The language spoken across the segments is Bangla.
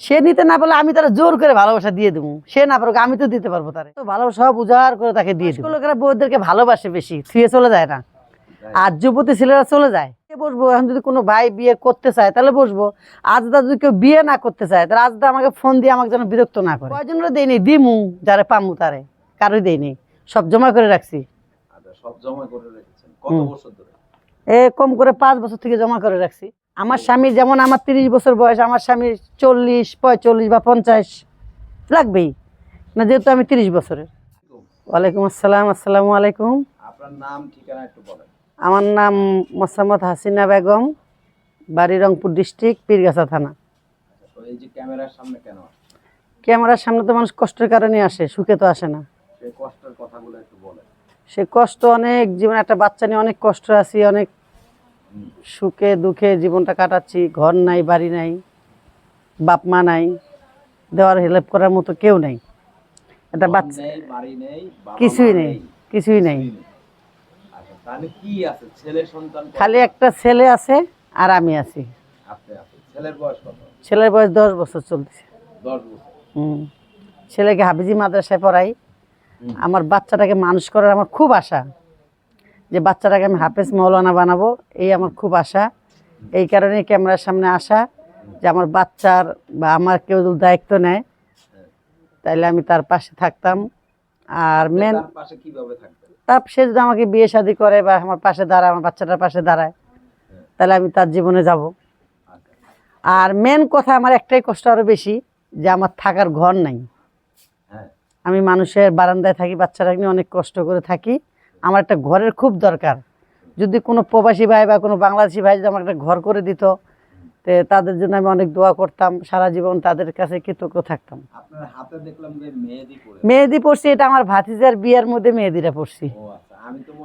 সে নিতে না পারলে আমি তারা জোর করে ভালোবাসা দিয়ে দেবো। সে না পারুক আমি তো দিতে পারব তারে। তো ভালোবাসা উজাড় করে তাকে দিয়ে দেবো। লোকেরা বউদেরকে ভালোবাসে বেশি থুয়ে চলে যায় না। আর যুবতী ছেলেরা চলে যায়। বসবো? এখন যদি কোনো ভাই বিয়ে করতে চায় তাহলে বসবো। আজ দা যদি কেউ বিয়ে না করতে চায় তাহলে আজ দা আমাকে ফোন দিয়ে আমাকে যেন বিরক্ত না করে। কয়জনের দেয়নি দিমু যারে পামু তারে। কারোই দেয়নি সব জমা করে রাখছি। আচ্ছা সব জমা করে রেখেছেন। কত বছর ধরে? এ কম করে পাঁচ বছর থেকে জমা করে রাখছি। আমার স্বামী যেমন আমার তিরিশ বছর বয়স আমার স্বামীর চল্লিশ পঁয়তাল্লিশ বা পঞ্চাশ লাগবেই। না যেহেতু আমি তিরিশ বছরের। ওয়ালাইকুম আসসালাম আসসালামু আলাইকুম। আপনার নাম ঠিকানা একটু বলেন। আমার নাম মোসাম্মদ হাসিনা বেগম বাড়ি রংপুর ডিস্ট্রিক্ট পীরগাছা থানা। আচ্ছা, এই যে ক্যামেরার সামনে কেন ক্যামেরার সামনে তো মানুষ কষ্টের কারণে আসে সুখে তো আসে না। সেই কষ্টের কথাগুলো একটু বলেন। সে কষ্ট অনেক জীবনে একটা বাচ্চা নিয়ে অনেক কষ্ট আছি অনেক। সুখে দুঃখে জীবনটা কাটাচ্ছি। ঘর নাই বাড়ি নাই বাপ মা নাই দেওয়ার হেল্প করার মতো কেউ নাই। একটা বাচ্চা কিছুই নেই কিছুই নেই। আচ্ছা? খালি একটা ছেলে আছে আর আমি আছি। ছেলের বয়স দশ বছর চলতেছে। হুম। ছেলেকে হাফিজি মাদ্রাসায় পড়াই। আমার বাচ্চাটাকে মানুষ করার আমার খুব আশা। যে বাচ্চাটাকে আমি হাফেজ মৌলানা বানাবো এই আমার খুব আশা। এই কারণে ক্যামেরার সামনে আসা যে আমার বাচ্চার বা আমার কেউ যদি দায়িত্ব নেয় তাইলে আমি তার পাশে থাকতাম। আর মেন তার সে যদি আমাকে বিয়ে শাদি করে বা আমার পাশে দাঁড়ায় আমার বাচ্চাটার পাশে দাঁড়ায় তাহলে আমি তার জীবনে যাব। আর মেন কথা আমার একটাই কষ্ট আরও বেশি যে আমার থাকার ঘর নাই। হ্যাঁ। আমি মানুষের বারান্দায় থাকি বাচ্চারা নিয়ে অনেক কষ্ট করে থাকি। আমার একটা ঘরের খুব দরকার। যদি কোনো প্রবাসী ভাই বা কোনো বাংলাদেশি ভাই যদি আমার একটা ঘর করে দিত তে তাদের জন্য আমি অনেক দোয়া করতাম সারা জীবন তাদের কাছে কৃতজ্ঞ থাকতাম। মেহেদি পড়ছি এটা আমার ভাতিজার বিয়ার মধ্যে মেহেদিটা পড়ছি আচ্ছা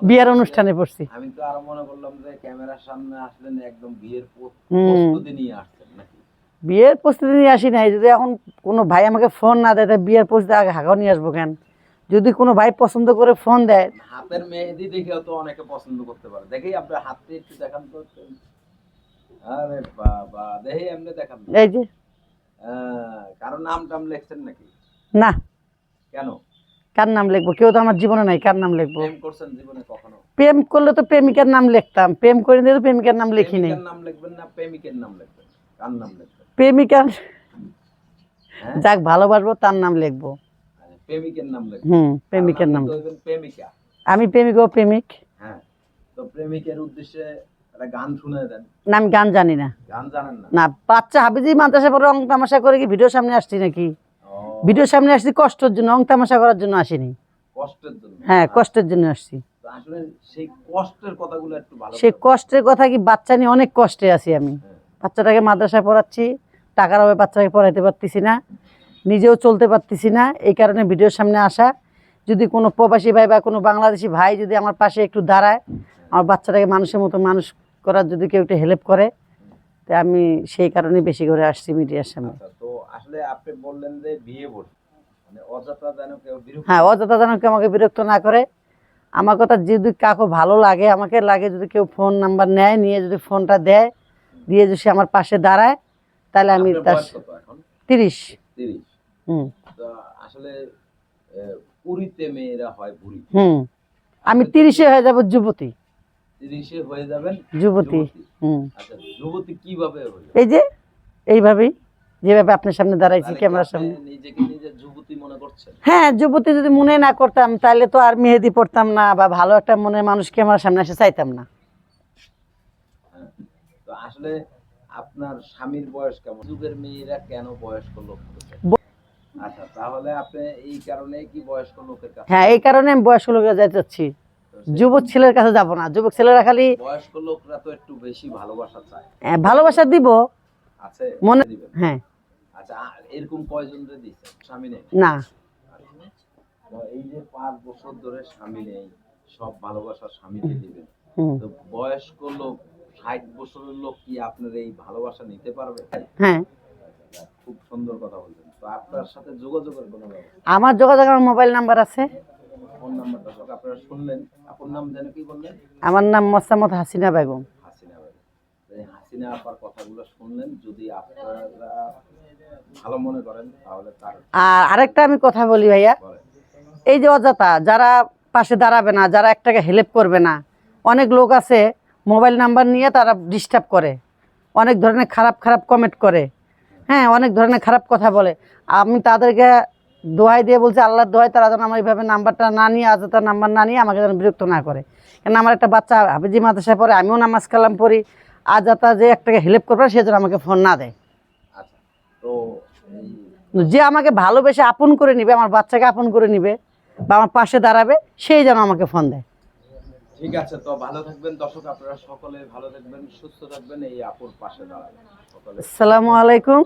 বিয়ার অনুষ্ঠানে পড়ছি আমি তো আরও মনে করলাম যে ক্যামেরার সামনে আসলেন একদম বিয়ের প্রস্তুতি নিয়ে আসছেন নাকি? বিয়ের প্রস্তুতি নিয়ে আসি নাই যদি এখন কোনো ভাই আমাকে ফোন না দেয় তাহলে বিয়ের প্রস্তুতি আগে হাগাও নিয়ে আসব কেন? যদি কোনো ভাই পছন্দ করে ফোন দেয়। হাতের মেহেদি দেখেও তো অনেকে পছন্দ করতে পারে। দেখেই আপনার হাতটা একটু দেখান তো আরে বাবা দেখেই এমনি দেখান এই যে। কারও নাম টাম লেখছেন নাকি? না। কেন? কার নাম লিখব? কেউ তো আমার জীবনে নাই কার নাম লিখব? প্রেম করছেন জীবনে কখনো? প্রেম করলে তো প্রেমিকার নাম লিখতাম। প্রেম করে দিলে তো প্রেমিকার নাম লিখি নেই নাম লিখবেন না প্রেমিকের নাম লিখবেন? কার নাম লিখবেন? প্রেমিকার হ্যাঁ? যাক ভালোবাসবো তার নাম লিখব। প্রেমিকের নাম হুম প্রেমিকের নাম। প্রেমিকা। আমি প্রেমিক ও প্রেমিক। হ্যাঁ তো প্রেমিকের উদ্দেশ্যে গান শুনে দেন। না আমি গান জানি না। গান জানেন না? না বাচ্চা হাবিজি মাদ্রাসা পরে অং তামাশা করে কি ভিডিও সামনে আসছি নাকি? ও, ভিডিওর সামনে আসছি কষ্টের জন্য অং তামাশা করার জন্য আসিনি। কষ্টের জন্য। হ্যাঁ কষ্টের জন্য আসছি। সেই কষ্টের কথাগুলো একটু ভালো সে কষ্টের কথা কি বাচ্চা নিয়ে অনেক কষ্টে আছি আমি। হ্যাঁ। বাচ্চাটাকে মাদ্রাসায় পড়াচ্ছি টাকার অভাবে বাচ্চাকে পড়াইতে পারতেছি না। নিজেও চলতে পারতেছি না। এই কারণে ভিডিওর সামনে আসা। যদি কোনো প্রবাসী ভাই বা কোনো বাংলাদেশি ভাই যদি আমার পাশে একটু দাঁড়ায় আমার বাচ্চাটাকে মানুষের মতো মানুষ করার যদি কেউ একটু হেল্প করে তো আমি সেই কারণে বেশি করে আসছি মিডিয়ার সামনে। আচ্ছা তো আসলে আপনি বললেন যে বিয়ে বলছেন মানে হ্যাঁ অযথা যেন কেউ আমাকে বিরক্ত না করে। আমার কথা যদি কাকু ভালো লাগে আমাকে লাগে যদি কেউ ফোন নাম্বার নেয় নিয়ে যদি ফোনটা দেয় দিয়ে যদি সে আমার পাশে দাঁড়ায় তাহলে আমি তার তিরিশ। তিরিশ। আসলে মেয়েরা হয় বুড়ি। হুম। আমি তিরিশে হয়ে যাব যুবতী। তিরিশে হয়ে যাবেন যুবতী হুম। আচ্ছা যুবতী কীভাবে এই যে এইভাবেই যেভাবে আপনার সামনে দাঁড়াইছি ক্যামেরার সামনে। মনে হ্যাঁ যুবতী যদি মনে না করতাম তাহলে তো আর মেহেদি পড়তাম না বা ভালো একটা মনে মানুষ ক্যামেরার সামনে এসে চাইতাম না। হ্যাঁ। তো আসলে আপনার স্বামীর বয়স কেমন? যুগের মেয়েরা কেন বয়স্ক লোক আচ্ছা তাহলে আপনি এই কারণে কি বয়স্ক লোকের কাছে হ্যাঁ এই কারণে আমি বয়স্ক লোকের তো সেই যুবক ছেলের কাছে যাব না। যুবক ছেলেরা খালি বয়স্ক লোকরা তো একটু বেশি ভালোবাসা চায়। আহ, ভালোবাসা দিব। আছে? মনে- হ্যাঁ। আচ্ছা এরকম কয়জন রে দিচ্ছে স্বামী নেই? না। এই যে পাঁচ বছর ধরে স্বামী নেই সব ভালোবাসা স্বামীকে দিবেন। তো বয়স্ক লোক ষাট বছরের লোক কি আপনার এই ভালোবাসা নিতে পারবে? হ্যাঁ। খুব সুন্দর কথা বলছেন আপনার সাথে যোগাযোগের কোনো আমার যোগাযোগ আমার মোবাইল নাম্বার আছে। ফোন নাম্বারটা সব আপনারা শুনলেন। আপনার নাম যেন কি বললেন? আমার নাম মোসাম্মদ হাসিনা বেগম। হাসিনা বেগম। হাসিনা আপার কথাগুলো শুনলেন যদি আপনারা ভালো মনে করেন তাহলে তার আর আরেকটা আমি কথা বলি ভাইয়া। এই যে অযথা যারা পাশে দাঁড়াবে না যারা একটাকে হেল্প করবে না অনেক লোক আছে মোবাইল নাম্বার নিয়ে তারা ডিস্টার্ব করে। অনেক ধরনের খারাপ খারাপ কমেন্ট করে। হ্যাঁ অনেক ধরনের খারাপ কথা বলে। আমি তাদেরকে দোহাই দিয়ে বলছি আল্লাহর দোহাই তারা যেন আমার এইভাবে নাম্বারটা না নিয়ে আজতার নাম্বার না নিয়ে আমাকে যেন বিরক্ত না করে। কেন আমার একটা বাচ্চা হাফিজি মাদ্রাসায় পড়ে আমিও নামাজ কালাম পড়ি। আজাতা যে একটাকে হেল্প করবে সে যেন আমাকে ফোন না দেয়। আচ্ছা তো যে আমাকে ভালোবেসে আপন করে নিবে আমার বাচ্চাকে আপন করে নিবে বা আমার পাশে দাঁড়াবে সেই যেন আমাকে ফোন দেয়। ঠিক আছে, তো ভালো থাকবেন। দর্শক, আপনারা সকলে ভালো থাকবেন, সুস্থ থাকবেন। এই আপুর পাশে দাঁড়াবেন। সকলে আসসালামু আলাইকুম।